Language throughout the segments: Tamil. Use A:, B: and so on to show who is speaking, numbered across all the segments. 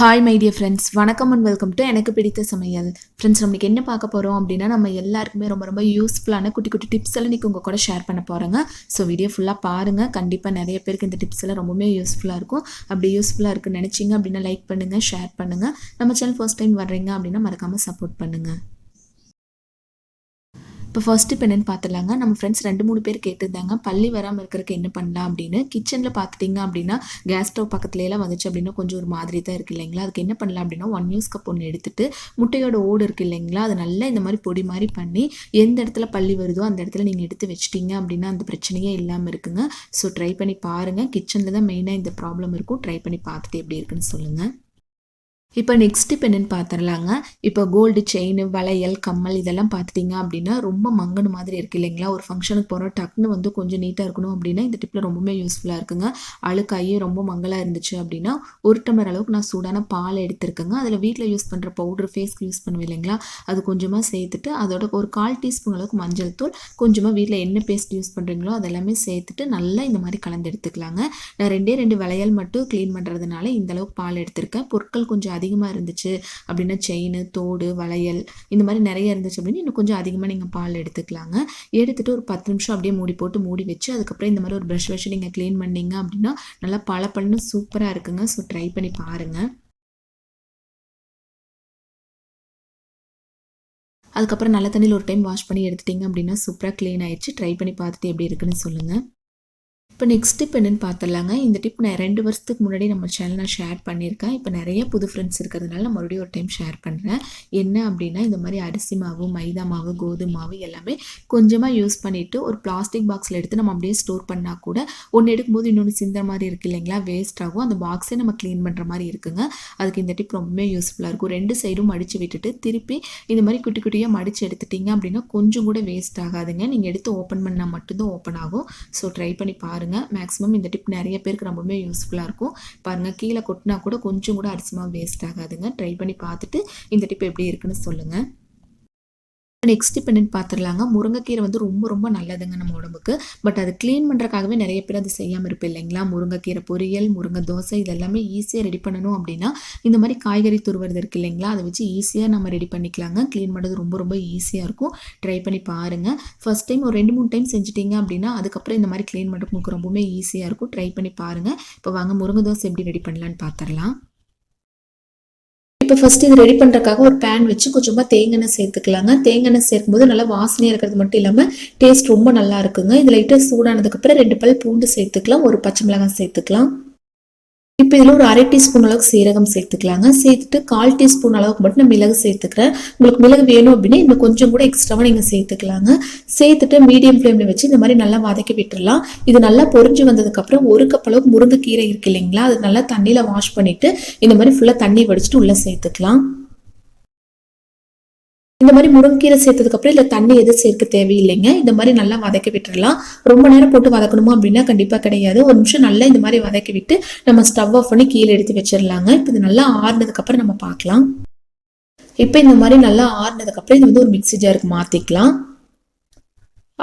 A: ஹாய் மை டியர் ஃப்ரெண்ட்ஸ் வணக்கம் அண்ட் வெல்கம் டு எனக்கு பிடித்த சமையல். ஃப்ரெண்ட்ஸ் நம்மளுக்கு என்ன பார்க்க போகிறோம் அப்படின்னா நம்ம எல்லாருக்குமே ரொம்ப ரொம்ப யூஸ்ஃபுல்லான குட்டி குட்டி டிப்ஸ் எல்லாம் நீங்கள் உங்கள் கூட ஷேர் பண்ண போகிறேங்க ஸோ வீடியோ ஃபுல்லாக பாருங்கள் கண்டிப்பாக நிறைய பேருக்கு இந்த டிப்ஸ் எல்லாம் ரொம்பவே யூஸ்ஃபுல்லாக இருக்கும். அப்படி யூஸ்ஃபுல்லாக இருக்குன்னு நினச்சிங்க அப்படின்னா லைக் பண்ணுங்கள் ஷேர் பண்ணுங்கள் நம்ம சேனல் ஃபர்ஸ்ட் டைம் வர்றீங்க அப்படின்னா மறக்காமல் சப்போர்ட் பண்ணுங்கள் இப்போ ஃபர்ஸ்ட் இப்போ என்னென்னு பார்த்துலாங்க நம்ம ஃப்ரெண்ட்ஸ் ரெண்டு மூணு பேர் கேட்டிருந்தாங்க. பள்ளி வராமல் இருக்கிறதுக்கு என்ன பண்ணலாம் அப்படின்னு. கிச்சனில் பார்த்துட்டிங்க அப்படின்னா கேஸ் ஸ்டவ் பக்கத்துலலாம் வந்துச்சு அப்படின்னா கொஞ்சம் ஒரு மாதிரி தான் இருக்குது இல்லைங்களா? அதுக்கு என்ன பண்ணலாம் அப்படின்னா ஒன் யூஸ் கப் ஒன்று எடுத்துகிட்டு முட்டையோட ஓடு இருக்குது இல்லைங்களா? அது நல்லா இந்த மாதிரி பொடி மாதிரி பண்ணி எந்த இடத்துல பள்ளி வருதோ அந்த இடத்துல நீங்கள் எடுத்து வச்சிட்டிங்க அப்படின்னா அந்த பிரச்சனையே இல்லாமல் இருக்குங்க. ஸோ ட்ரை பண்ணி பாருங்கள் கிச்சனில் தான் மெயினாக இந்த ப்ராப்ளம் இருக்கும். ட்ரை பண்ணி பார்த்துட்டு எப்படி இருக்குன்னு சொல்லுங்கள் இப்போ நெக்ஸ்ட் இப்போ என்னென்னு பார்த்துடலாங்க இப்போ கோல்டு செயின் வளையல் கம்மல் இதெல்லாம் பார்த்துட்டிங்க அப்படின்னா ரொம்ப மங்கன மாதிரி இருக்குது இல்லைங்களா? ஒரு ஃபங்க்ஷனுக்கு போகிறோம் டக்குன்னு வந்து கொஞ்சம் நீட்டாக இருக்கணும் அப்படின்னா இந்த டிப்பில் ரொம்பவே யூஸ்ஃபுல்லாக இருக்குங்க. அழுக்காயே ரொம்ப மங்கலாக இருந்துச்சு அப்படின்னா ஒரு டம்ளர் அளவுக்கு நான் சூடான பால் எடுத்திருக்கேங்க. அதில் வீட்டில் யூஸ் பண்ணுற பவுடர் ஃபேஸ்க்கு யூஸ் பண்ணுவேன் இல்லைங்களா? அது கொஞ்சமாக சேர்த்துட்டு அதோட ஒரு கால் டீஸ்பூன் அளவுக்கு மஞ்சள் தூள் கொஞ்சமாக வீட்டில் என்ன பேஸ்ட் யூஸ் பண்ணுறீங்களோ அதெல்லாமே சேர்த்துட்டு நல்லா இந்த மாதிரி கலந்து எடுத்துக்கலாங்க. நான் ரெண்டே ரெண்டு வளையல் மட்டும் க்ளீன் பண்ணுறதுனால இந்த அளவுக்கு பால் எடுத்திருக்கேன். பொருட்கள் கொஞ்சம் அதிகமாக இருந்துச்சு அப்படின்னா செயின் தோடு வளையல் இந்த மாதிரி நிறைய இருந்துச்சு அப்படின்னு இன்னும் கொஞ்சம் அதிகமாக நீங்கள் பால் எடுத்துக்கலாங்க. எடுத்துகிட்டு ஒரு பத்து நிமிஷம் அப்படியே மூடி போட்டு மூடி வச்சு அதுக்கப்புறம் இந்த மாதிரி ஒரு ப்ரஷ் வச்சு நீங்கள் க்ளீன் பண்ணீங்க அப்படின்னா நல்லா பல பழன்னு சூப்பராக இருக்குங்க. ஸோ ட்ரை பண்ணி பாருங்கள் அதுக்கப்புறம் நல்ல தண்ணியில் ஒரு டைம் வாஷ் பண்ணி எடுத்துட்டிங்க அப்படின்னா சூப்பராக க்ளீன் ஆயிடுச்சு. ட்ரை பண்ணி பார்த்துட்டு எப்படி இருக்குன்னு சொல்லுங்கள் இப்போ நெக்ஸ்ட் டிப் என்னென்னு பார்த்துடலாங்க இந்த டிப் நான் ரெண்டு வருஷத்துக்கு முன்னாடி நம்ம சேனல் நான் ஷேர் பண்ணியிருக்கேன். இப்போ நிறைய புது ஃப்ரெண்ட்ஸ் இருக்கிறதுனால நான் மறுபடியும் ஒரு டைம் ஷேர் பண்ணுறேன் என்ன அப்படின்னா இந்த மாதிரி அரிசி மாவு மைதா மாவு கோதுமை மாவு எல்லாமே கொஞ்சமாக யூஸ் பண்ணிவிட்டு ஒரு பிளாஸ்டிக் பாக்ஸில் எடுத்து நம்ம அப்படியே ஸ்டோர் பண்ணால் கூட ஒன்று எடுக்கும்போது இன்னொன்று சிந்த மாதிரி இருக்குது இல்லைங்களா? வேஸ்ட் ஆகும். அந்த பாக்ஸே நம்ம க்ளீன் பண்ணுற மாதிரி இருக்குங்க. அதுக்கு இந்த டிப் ரொம்பவே யூஸ்ஃபுல்லாக இருக்கும். ரெண்டு சைடும் மடித்து விட்டுட்டு திருப்பி இந்த மாதிரி குட்டி குட்டியாக மடித்து எடுத்துட்டிங்க அப்படின்னா கொஞ்சம் கூட வேஸ்ட் ஆகாதுங்க. நீங்கள் எடுத்து ஓப்பன் பண்ணால் மட்டும்தான் ஓப்பன் ஆகும். ஸோ ட்ரை பண்ணி பாருங்கள் பாருங்கள் மேக்ஸிமம் இந்த டிப் நிறைய பேருக்கு ரொம்பவே யூஸ்ஃபுல்லாக இருக்கும். பாருங்கள் கீழே கொட்டினா கூட கொஞ்சம் கூட அரிசிமாக வேஸ்ட் ஆகாதுங்க. ட்ரை பண்ணி பார்த்துட்டு இந்த டிப் எப்படி இருக்குன்னு சொல்லுங்கள் நெக்ஸ்ட் இப்போ பார்த்துடலாங்க முருங்கைக்கீரை வந்து ரொம்ப ரொம்ப நல்லதுங்க நம்ம உடம்புக்கு. பட் அது க்ளீன் பண்ணுறக்காகவே நிறைய பேர் அது செய்யாமல் இருப்போம் இல்லைங்களா? முருங்கைக்கீரை பொரியல் முருங்கை தோசை இதெல்லாமே ஈஸியாக ரெடி பண்ணணும் அப்படின்னா இந்த மாதிரி காய்கறி துருவது இருக்குது இல்லைங்களா? அதை வச்சு ஈஸியாக நம்ம ரெடி பண்ணிக்கலாங்க. க்ளீன் பண்ணுறது ரொம்ப ரொம்ப ஈஸியாக இருக்கும். ட்ரை பண்ணி பாருங்கள் ஃபஸ்ட் டைம் ஒரு ரெண்டு மூணு டைம் செஞ்சிட்டிங்க அப்படின்னா அதுக்கப்புறம் இந்த மாதிரி க்ளீன் பண்ணுறதுக்கு ரொம்பவுமே ஈஸியாக இருக்கும். ட்ரை பண்ணி பாருங்கள் இப்போ வாங்க முருங்கை தோசை எப்படி ரெடி பண்ணலான்னு பார்த்துடலாம் இப்போ ஃபஸ்ட்டு இது ரெடி பண்ணுறக்காக ஒரு பேன் வச்சு கொஞ்சமாக தேங்காய் சேர்த்துக்கலாங்க. தேங்காய் சேர்க்கும்போது நல்லா வாசனையாக இருக்கிறது மட்டும் இல்லாமல் டேஸ்ட் ரொம்ப நல்லா இருக்குங்க. இது லைட்டாக சூடானதுக்கப்புறம் ரெண்டு பல் பூண்டு சேர்த்துக்கலாம். ஒரு பச்சை மிளகாய் சேர்த்துக்கலாம். இப்போ இதில் ஒரு அரை டீஸ்பூன் அளவுக்கு சீரகம் சேர்த்துக்கலாங்க. சேர்த்துட்டு கால் டீஸ்பூன் அளவுக்கு மட்டும் நான் மிளகு சேர்த்துக்கிறேன். உங்களுக்கு மிளகு வேணும் அப்படின்னா இன்னும் கொஞ்சம் கூட எக்ஸ்ட்ராவாக நீங்கள் சேர்த்துக்கலாங்க. சேர்த்துட்டு மீடியம் ஃப்ளேமில் வச்சு இந்த மாதிரி நல்லா வதக்கி விட்டுடலாம் இது நல்லா பொறிஞ்சு வந்ததுக்கப்புறம் ஒரு கப் அளவுக்கு முருங்கைக்கீரை இருக்கு இல்லைங்களா? அது நல்லா தண்ணியில் வாஷ் பண்ணிவிட்டு இந்த மாதிரி ஃபுல்லாக தண்ணி வடிச்சிட்டு உள்ளே சேர்த்துக்கலாம். இந்த மாதிரி முருங்கீரை சேர்த்ததுக்கப்புறம் இல்லை தண்ணி எதுவும் சேர்க்க தேவையில்லைங்க. இந்த மாதிரி நல்லா வதக்கி விட்டுடலாம் ரொம்ப நேரம் போட்டு வதக்கணுமா அப்படின்னா கண்டிப்பாக கிடையாது. ஒரு நிமிஷம் நல்லா இந்த மாதிரி வதக்கி விட்டு நம்ம ஸ்டவ் ஆஃப் பண்ணி கீழே எடுத்து வச்சிடலாங்க. இப்போ இது நல்லா ஆறுனதுக்கப்புறம் நம்ம பார்க்கலாம். இப்போ இந்த மாதிரி நல்லா ஆறுனதுக்கப்புறம் இது வந்து ஒரு மிக்சி ஜாருக்கு மாற்றிக்கலாம்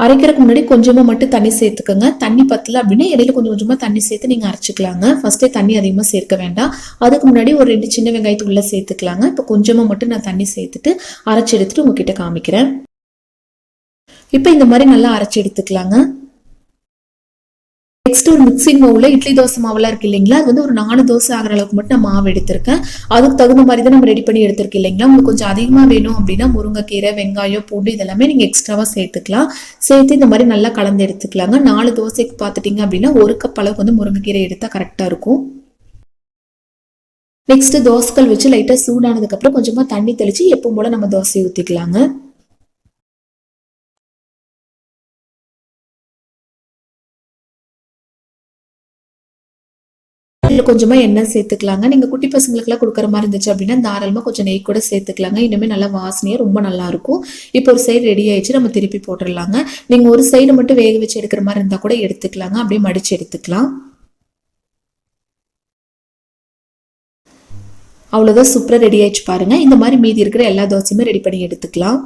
A: அரைக்கிறதுக்கு முன்னாடி கொஞ்சமாக மட்டும் தண்ணி சேர்த்துக்கோங்க. தண்ணி பத்தல அப்படின்னா இடையில கொஞ்சம் கொஞ்சமாக தண்ணி சேர்த்து நீங்கள் அரைச்சிக்கலாங்க. ஃபஸ்ட்டே தண்ணி அதிகமாக சேர்க்க வேண்டாம். அதுக்கு முன்னாடி ஒரு ரெண்டு சின்ன வெங்காயத்து உள்ளே சேர்த்துக்கலாங்க. இப்போ கொஞ்சமாக மட்டும் நான் தண்ணி சேர்த்துட்டு அரைச்சி எடுத்துட்டு உங்ககிட்ட காமிக்கிறேன். இப்போ இந்த மாதிரி நல்லா அரைச்சி எடுத்துக்கலாங்க. நெக்ஸ்ட் ஒரு மிக்சிங் மாவுல இட்லி தோசை மாவுலாம் இருக்கு இல்லைங்களா? அது வந்து ஒரு நாலு தோசை ஆகிற அளவுக்கு மட்டும் நான் மாவு எடுத்திருக்கேன். அதுக்கு தகுந்த மாதிரி தான் நம்ம ரெடி பண்ணி எடுத்திருக்கேன் இல்லைங்களா? உங்களுக்கு கொஞ்சம் அதிகமாக வேணும் அப்படின்னா முருங்கைக்கீரை வெங்காயம் பூண்டு இதெல்லாமே நீங்கள் எக்ஸ்ட்ராவாக சேர்த்துக்கலாம். சேர்த்து இந்த மாதிரி நல்லா கலந்து எடுத்துக்கலாங்க. நாலு தோசைக்கு பார்த்துட்டிங்க அப்படின்னா ஒரு கப் அளவுக்கு வந்து முருங்கைக்கீரை எடுத்தால் கரெக்டாக இருக்கும். நெக்ஸ்ட் தோசைகள் வச்சு லைட்டாக சூடானதுக்கப்புறம் கொஞ்சமாக தண்ணி தெளித்து எப்பவும் போல் நம்ம தோசை ஊற்றிக்கலாங்க இதில் கொஞ்சமாக எண்ணெய் சேர்த்துக்கலாங்க. நீங்கள் குட்டி பசங்களுக்குலாம் கொடுக்குற மாதிரி இருந்துச்சு அப்படின்னா தாராளமாக கொஞ்சம் நெய் கூட சேர்த்துக்கலாங்க. இன்னுமே நல்லா வாசனையாக ரொம்ப நல்லாயிருக்கும் இப்போ ஒரு சைடு ரெடி ஆயிடுச்சு நம்ம திருப்பி போட்டுடலாங்க. நீங்கள் ஒரு சைடு மட்டும் வேக வச்சு எடுக்கிற மாதிரி இருந்தால் கூட எடுத்துக்கலாங்க. அப்படியே மடித்து எடுத்துக்கலாம். அவ்வளோதான் சூப்பராக ரெடி ஆயிடுச்சு பாருங்கள் இந்த மாதிரி மீதி இருக்கிற எல்லா தோசையுமே ரெடி பண்ணி எடுத்துக்கலாம்.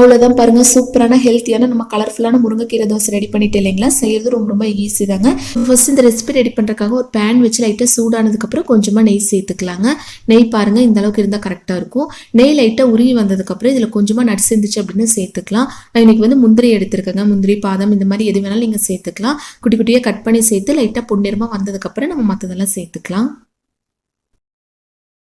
A: அவ்வளோதான் பாருங்க சூப்பரான ஹெல்த்தியான நம்ம கலர்ஃபுல்லான முருங்கைக்கீரை தோசை ரெடி பண்ணிட்டு இல்லைங்களா? செய்யறது ரொம்ப ரொம்ப ஈஸி தாங்க. ஃபர்ஸ்ட் இந்த ரெசிபி ரெடி பண்ணுறதுக்காக ஒரு பேன் வச்சு லைட்டாக சூடானதுக்கப்புறம் கொஞ்சமாக நெய் சேர்த்துக்கலாங்க. நெய் பாருங்கள் இந்த அளவுக்கு இருந்தால் கரெக்டாக இருக்கும். நெய் லைட்டாக உருகி வந்ததுக்கப்புறம் இதில் கொஞ்சமாக நட்ஸ் இருந்துச்சு அப்படின்னு சேர்த்துக்கலாம். நான் இன்னைக்கு வந்து முந்திரி எடுத்திருக்கேங்க. முந்திரி பாதம் இந்த மாதிரி எது வேணாலும் நீங்கள் சேர்த்துக்கலாம். குட்டி குட்டியாக கட் பண்ணி சேர்த்து லைட்டாக பொன்னிறமாக வந்ததுக்கப்புறம் நம்ம மற்றதெல்லாம் சேர்த்துக்கலாம்.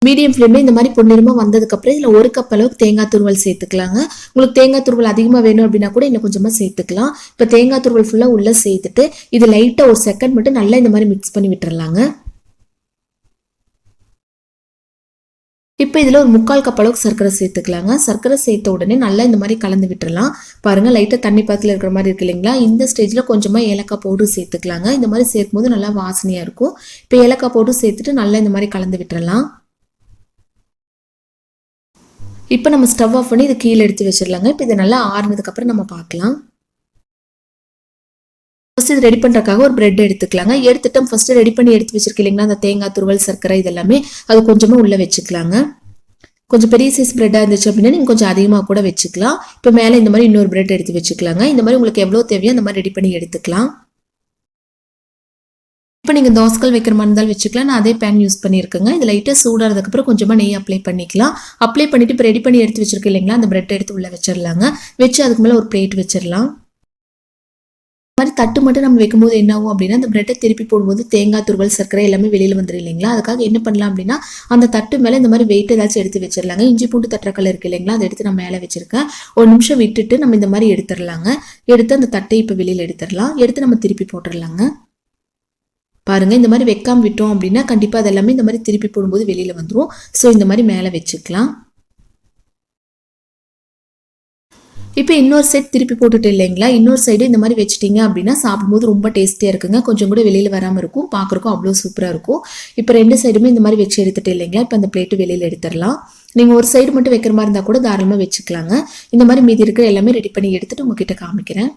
A: மீடியம் ஃப்ளேமில் இந்த மாதிரி பொன்னிறமாக வந்ததுக்கப்புறம் இதில் ஒரு கப் அளவுக்கு தேங்காய் துருவல் சேர்த்துக்கலாங்க. உங்களுக்கு தேங்காய் துருவல் அதிகமாக வேணும் அப்படின்னா கூட இன்னும் கொஞ்சமாக சேர்த்துக்கலாம். இப்போ தேங்காய் துருவல் ஃபுல்லாக உள்ளே சேர்த்துட்டு இது லைட்டாக ஒரு செகண்ட் மட்டும் நல்லா இந்த மாதிரி மிக்ஸ் பண்ணி விட்டுறலாங்க. இப்போ இதில் ஒரு முக்கால் கப் அளவுக்கு சர்க்கரை சேர்த்துக்கலாங்க. சர்க்கரை சேர்த்த உடனே நல்லா இந்த மாதிரி கலந்து விட்டுறலாம். பாருங்கள் லைட்டாக தண்ணி பாத்தில் இருக்கிற மாதிரி இருக்கு இல்லைங்களா? இந்த ஸ்டேஜில் கொஞ்சமாக ஏலக்காய் பவுடர் சேர்த்துக்கலாங்க. இந்த மாதிரி சேர்க்கும்போது நல்லா வாசனையாக இருக்கும். இப்போ ஏலக்காய் பவுடர் சேர்த்துட்டு நல்லா இந்த மாதிரி கலந்து விட்டுறலாம். இப்போ நம்ம ஸ்டவ் ஆஃப் பண்ணி இது கீழே எடுத்து வச்சிடலாங்க. இப்போ இது நல்லா ஆறுனதுக்கப்புறம் நம்ம பார்க்கலாம். ஃபஸ்ட்டு இது ரெடி பண்ணுறக்காக ஒரு பிரெட் எடுத்துக்கலாங்க. எடுத்துட்டு ஃபஸ்ட்டு ரெடி பண்ணி எடுத்து வச்சிருக்கேன் இல்லைங்களா அந்த தேங்காய் துருவல் சர்க்கரை இதெல்லாமே அது கொஞ்சமாக உள்ளே வச்சுக்கலாங்க. கொஞ்சம் பெரிய சைஸ் ப்ரெட்டாக இருந்துச்சு அப்படின்னா நீங்கள் கொஞ்சம் அதிகமாக கூட வச்சுக்கலாம். இப்போ மேலே இந்த மாதிரி இன்னொரு பிரெட் எடுத்து வச்சுக்கலாங்க. இந்த மாதிரி உங்களுக்கு எவ்வளோ தேவையோ அந்த மாதிரி ரெடி பண்ணி எடுத்துக்கலாம். இப்போ நீங்கள் தோசைகள் வைக்கிற மாதிரி இருந்தாலும் வச்சுக்கலாம். நான் அதே பேன் யூஸ் பண்ணியிருக்கேங்க. இது லைட்டாக சூடாகிறதுக்கப்புறம் கொஞ்சமாக நெய் அப்ளை பண்ணிக்கலாம். அப்ளை பண்ணிவிட்டு இப்போ ரெடி பண்ணி எடுத்து வச்சிருக்கேன் இல்லைங்களா? அந்த பிரெட் எடுத்து உள்ளே வச்சிடலாங்க வச்சு அதுக்கு மேலே ஒரு பிளேட் வச்சிடலாம் இந்த மாதிரி தட்டு மட்டும் நம்ம வைக்கும்போது என்ன ஆகும் அப்படின்னா அந்த பிரெட்டை திருப்பி போடும்போது தேங்காய் துருவல் சர்க்கரை எல்லாமே வெளியில் வந்துடும் இல்லைங்களா? அதுக்காக என்ன பண்ணலாம் அப்படின்னா அந்த தட்டு மேலே இந்த மாதிரி வெயிட் ஏதாச்சும் எடுத்து வச்சிடலாங்க இஞ்சி பூண்டு தட்டுறக்கல் இருக்கு இல்லைங்களா? அதை எடுத்து நான் மேலே வச்சிருக்கேன். ஒரு நிமிஷம் விட்டுட்டு நம்ம இந்த மாதிரி எடுத்துடலாங்க எடுத்து அந்த தட்டை இப்போ வெளியில் எடுத்துடலாம் எடுத்து நம்ம திருப்பி போட்டுடலாங்க பாருங்கள் இந்த மாதிரி வைக்காம விட்டோம் அப்படின்னா கண்டிப்பாக அதெல்லாமே இந்த மாதிரி திருப்பி போடும்போது வெளியில் வந்துடும் ஸோ இந்த மாதிரி மேலே வச்சுக்கலாம். இப்போ இன்னொரு சைடு திருப்பி போட்டுட்டு இல்லைங்களா? இன்னொரு சைடு இந்த மாதிரி வச்சிட்டிங்க அப்படின்னா சாப்பிடும்போது ரொம்ப டேஸ்டியாக இருக்குங்க. கொஞ்சம் கூட வெளியில் வராமல் இருக்கும். பார்க்குறக்கும் அவ்வளோ சூப்பராக இருக்கும். இப்போ ரெண்டு சைடுமே இந்த மாதிரி வச்சு எடுத்துட்டு இல்லைங்களா? இப்போ அந்த பிளேட்டு வெளியில் எடுத்துடலாம். நீங்கள் ஒரு சைடு மட்டும் வைக்கிற மாதிரி இருந்தால் கூட தாராளமாக வச்சுக்கலாங்க. இந்த மாதிரி மீதி இருக்கிற எல்லாமே ரெடி பண்ணி எடுத்துகிட்டு உங்ககிட்ட காமிக்கிறேன்.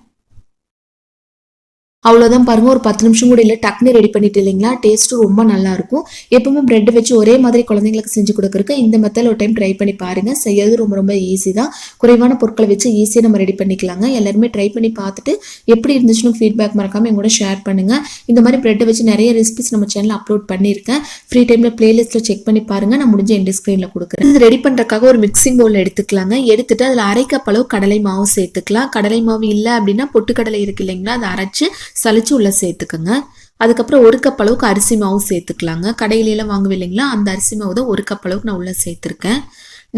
A: அவ்வளோதான் பாருங்கள் ஒரு பத்து நிமிஷம் கூட இல்லை டக்குன்னு ரெடி பண்ணிட்டு இல்லைங்களா? டேஸ்ட்டும் ரொம்ப நல்லாயிருக்கும் எப்பவுமே ப்ரெட் வச்சு ஒரே மாதிரி குழந்தைங்களுக்கு செஞ்சு கொடுக்குறக்கு இந்த மெத்தட் ஒரு டைம் ட்ரை பண்ணி பாருங்கள் செய்யறது ரொம்ப ரொம்ப ஈஸி தான். குறைவான பொருட்களை வச்சு ஈஸியாக நம்ம ரெடி பண்ணிக்கலாங்க. எல்லாருமே ட்ரை பண்ணி பார்த்துட்டு எப்படி இருந்துச்சுன்னு ஃபீட்பேக் மறக்காம எங்கூட ஷேர் பண்ணுங்க. இந்த மாதிரி ப்ரெட்டை வச்சு நிறைய ரெசிபிஸ் நம்ம சேனல் அப்லோட் பண்ணியிருக்கேன். ஃப்ரீ டைமில் ப்ளேலிஸ்ட்டில் செக் பண்ணி பாருங்கள் நான் முடிஞ்ச எண்ட் ஸ்க்ரீன்ல கொடுக்குறேன். இது ரெடி பண்ணுறக்காக ஒரு மிக்சிங் பவுல் எடுத்துக்கலாங்க. எடுத்துட்டு அதில் அரைக்கப்பளவு கடலை மாவு சேர்த்துக்கலாம். கடலை மாவு இல்லை அப்படின்னா பொட்டுக்கடலை இருக்கு இல்லைங்களா? அதை அரைச்சு சளிச்சு உள்ளே சேர்த்துக்கோங்க. அதுக்கப்புறம் ஒரு கப் அளவுக்கு அரிசி மாவு சேர்த்துக்கலாங்க. கடையிலலாம் வாங்குவோம் இல்லைங்களா? அந்த அரிசி மாவு தான் ஒரு கப் அளவுக்கு நான் உள்ளே சேர்த்துருக்கேன்.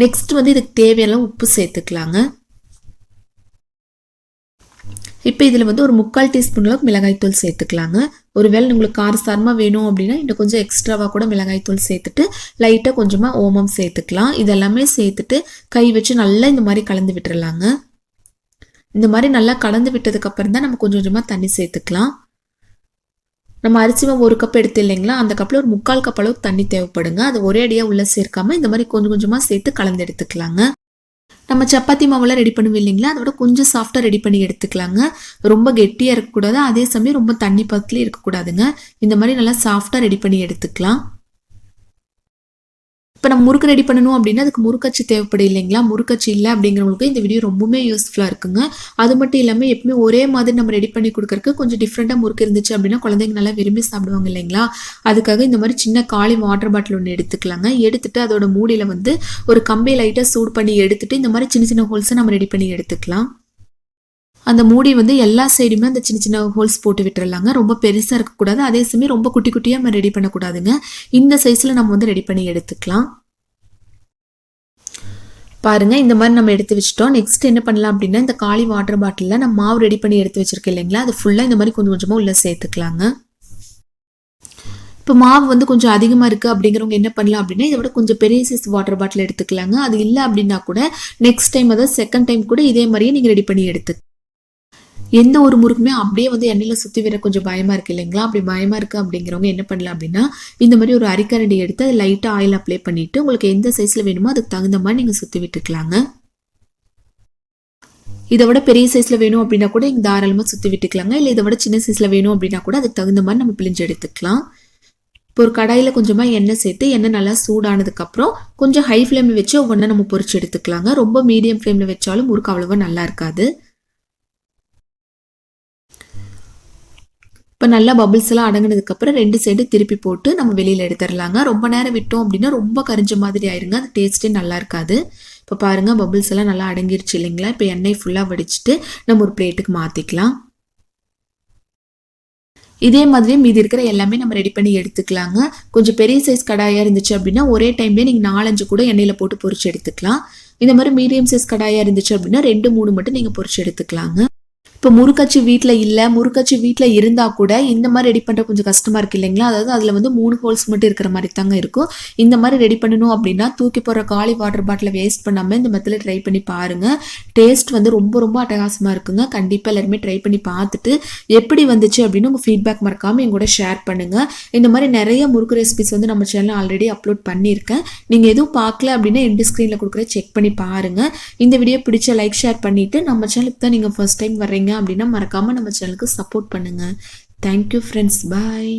A: நெக்ஸ்ட் வந்து இதுக்கு தேவையான உப்பு சேர்த்துக்கலாங்க. இப்போ இதில் வந்து ஒரு முக்கால் டீஸ்பூன் அளவுக்கு மிளகாய்த்தூள் சேர்த்துக்கலாங்க. ஒருவேளை உங்களுக்கு காரசாரமாக வேணும் அப்படின்னா இன்னும் கொஞ்சம் எக்ஸ்ட்ராவாக கூட மிளகாய்த்தூள் சேர்த்துட்டு லைட்டாக கொஞ்சமாக ஓமம் சேர்த்துக்கலாம். இதெல்லாமே சேர்த்துட்டு கை வச்சு நல்லா இந்த மாதிரி கலந்து விட்டுறலாங்க. இந்த மாதிரி நல்லா கலந்து விட்டதுக்கப்புறம் தான் நம்ம கொஞ்சம் கொஞ்சமாக தண்ணி சேர்த்துக்கலாம். நம்ம அரிசி மாவு ஒரு கப் எடுத்து இல்லைங்களா? அந்த கப்பில் ஒரு முக்கால் கப் அளவுக்கு தண்ணி தேவைப்படுங்க. அதை ஒரே அடியாக உள்ளே சேர்க்காம இந்த மாதிரி கொஞ்சம் கொஞ்சமாக சேர்த்து கலந்து எடுத்துக்கலாங்க. நம்ம சப்பாத்தி மாவெல்லாம் ரெடி பண்ணுவோம் இல்லைங்களா? அதோட கொஞ்சம் சாஃப்டாக ரெடி பண்ணி எடுத்துக்கலாங்க. ரொம்ப கெட்டியாக இருக்கக்கூடாது. அதே சமயம் ரொம்ப தண்ணி பக்கத்துலேயும் இருக்கக்கூடாதுங்க. இந்த மாதிரி நல்லா சாஃப்டாக ரெடி பண்ணி எடுத்துக்கலாம். இப்போ நம்ம முறுக்கு ரெடி பண்ணணும் அப்படின்னா அதுக்கு முறுக்கச்சு தேவைப்படும் இல்லைங்களா? முறுக்கச்சு இல்லை அப்படிங்கிறவங்களுக்கு இந்த வீடியோ ரொம்பவுமே யூஸ்ஃபுல்லாக இருக்குங்க. அது மட்டும் இல்லாமல் எப்பவுமே ஒரே மாதிரி நம்ம ரெடி பண்ணி கொடுக்கறக்கு கொஞ்சம் டிஃப்ரெண்ட்டாக முறுக்கு இருந்துச்சு அப்படின்னா குழந்தைங்க நல்லா விரும்பி சாப்பிடுவாங்க இல்லைங்களா? அதுக்காக இந்த மாதிரி சின்ன காலி வாட்டர் பாட்டில் ஒன்று எடுத்துக்கலாங்க. எடுத்துட்டு அதோட மூடியில் வந்து ஒரு கம்பி லைட்டாக சூடு பண்ணி எடுத்துட்டு இந்த மாதிரி சின்ன சின்ன ஹோல்ஸை நம்ம ரெடி பண்ணி எடுத்துக்கலாம். அந்த மூடி வந்து எல்லா சைடுமே அந்த சின்ன சின்ன ஹோல்ஸ் போட்டு விட்டுறலாங்க. ரொம்ப பெருசாக இருக்கக்கூடாது. அதே சமயம் ரொம்ப குட்டி குட்டியாக நம்ம ரெடி பண்ணக்கூடாதுங்க. இந்த சைஸில் நம்ம வந்து ரெடி பண்ணி எடுத்துக்கலாம். பாருங்கள் இந்த மாதிரி நம்ம எடுத்து வச்சிட்டோம். நெக்ஸ்ட் என்ன பண்ணலாம் அப்படின்னா இந்த காலி வாட்டர் பாட்டிலில் நம்ம மாவு ரெடி பண்ணி எடுத்து வச்சிருக்கேன் இல்லைங்களா? அது ஃபுல்லாக இந்த மாதிரி கொஞ்சம் கொஞ்சமாக உள்ளே சேர்த்துக்கலாங்க. இப்போ மாவு வந்து கொஞ்சம் அதிகமாக இருக்குது அப்படிங்கிறவங்க என்ன பண்ணலாம் அப்படின்னா இதை விட கொஞ்சம் பெரிய சைஸ் வாட்டர் பாட்டில் எடுத்துக்கலாங்க. அது இல்லை அப்படின்னா கூட நெக்ஸ்ட் டைம் அதாவது செகண்ட் டைம் கூட இதே மாதிரியே நீங்கள் ரெடி பண்ணி எடுத்து எந்த ஒரு முறுக்குமே அப்படியே வந்து எண்ணெயில் சுற்றி வர கொஞ்சம் பயமாக இருக்குது இல்லைங்களா? அப்படி பயமாக இருக்குது அப்படிங்கிறவங்க என்ன பண்ணலாம் அப்படின்னா இந்த மாதிரி ஒரு அரிக்கரண்டி எடுத்து அது லைட்டாக ஆயில் அப்ளை பண்ணிவிட்டு உங்களுக்கு எந்த சைஸில் வேணுமோ அதுக்கு தகுந்த மாதிரி நீங்கள் சுற்றி விட்டுக்கலாங்க. இதை விட பெரிய சைஸில் வேணும் அப்படின்னா கூட இங்கே தாராளமாக சுற்றி விட்டுக்கலாங்க. இல்லை இதை விட சின்ன சைஸில் வேணும் அப்படின்னா கூட அதுக்கு தகுந்த மாதிரி நம்ம பிழிஞ்சு எடுத்துக்கலாம். இப்போ ஒரு கடாயில் கொஞ்சமாக எண்ணெய் சேர்த்து எண்ணெய் நல்லா சூடானதுக்கப்புறம் கொஞ்சம் ஹை ஃப்ளேமில் வச்சு ஒவ்வொன்றா நம்ம பொறிச்சு எடுத்துக்கலாங்க. ரொம்ப மீடியம் ஃப்ளேமில் வச்சாலும் முறுக்கு அவ்வளோவா நல்லா இருக்காது. இப்போ நல்லா பபிள்ஸ் எல்லாம் அடங்கினதுக்கப்புறம் ரெண்டு சைடு திருப்பி போட்டு நம்ம வெளியில் எடுத்துடலாங்க. ரொம்ப நேரம் விட்டோம் அப்படின்னா ரொம்ப கரிஞ்ச மாதிரி ஆயிருங்க. அது டேஸ்ட்டே நல்லா இருக்காது. இப்போ பாருங்கள் பபிள்ஸ் எல்லாம் நல்லா அடங்கிருச்சு இல்லைங்களா? இப்போ எண்ணெய் ஃபுல்லாக வடிச்சிட்டு நம்ம ஒரு பிளேட்டுக்கு மாற்றிக்கலாம் இதே மாதிரி மீதி இருக்கிற எல்லாமே நம்ம ரெடி பண்ணி எடுத்துக்கலாங்க. கொஞ்சம் பெரிய சைஸ் கடாயாக இருந்துச்சு அப்படின்னா ஒரே டைம்லேயே நீங்கள் நாலஞ்சு கூட எண்ணெயில் போட்டு பொறிச்சு எடுத்துக்கலாம். இந்த மாதிரி மீடியம் சைஸ் கடாயாக இருந்துச்சு அப்படின்னா ரெண்டு மூணு மட்டும் நீங்கள் பொரிச்சு எடுத்துக்கலாங்க. இப்போ முறுக்கச்சி வீட்டில் இல்லை முறுக்கச்சி வீட்டில் இருந்தால் கூட இந்த மாதிரி ரெடி பண்ணுற கொஞ்சம் கஷ்டமாக இருக்குது இல்லைங்களா? அதாவது அதில் வந்து மூணு ஹோல்ஸ் மட்டும் இருக்கிற மாதிரி தாங்க இருக்கும். இந்த மாதிரி ரெடி பண்ணணும் அப்படின்னா தூக்கி போடுற காலி வாட்டர் பாட்டிலை வேஸ்ட் பண்ணாமல் இந்த மெத்தில் ட்ரை பண்ணி பாருங்கள் டேஸ்ட் வந்து ரொம்ப ரொம்ப அட்டகாசமாக இருக்குங்க. கண்டிப்பாக எல்லாருமே ட்ரை பண்ணி பார்த்துட்டு எப்படி வந்துச்சு அப்படின்னு உங்கள் ஃபீட்பேக் மறக்காமல் எங்கூட ஷேர் பண்ணுங்கள் இந்த மாதிரி நிறைய முறுக்கு ரெசிபிஸ் வந்து நம்ம சேனலில் ஆல்ரெடி அப்லோட் பண்ணியிருக்கேன். நீங்கள் எதுவும் பார்க்கல அப்படின்னா எண்டு ஸ்க்ரீனில் கொடுக்குற செக் பண்ணி பாருங்கள் இந்த வீடியோ பிடிச்ச லைக் ஷேர் பண்ணிவிட்டு நம்ம சேனலுக்கு தான் நீங்கள் ஃபர்ஸ்ட் டைம் வர்றீங்க. அப்படின்னா மறக்காமல் நம்ம சேனலுக்கு சப்போர்ட் பண்ணுங்கள் தேங்க்யூ ஃப்ரெண்ட்ஸ் பாய்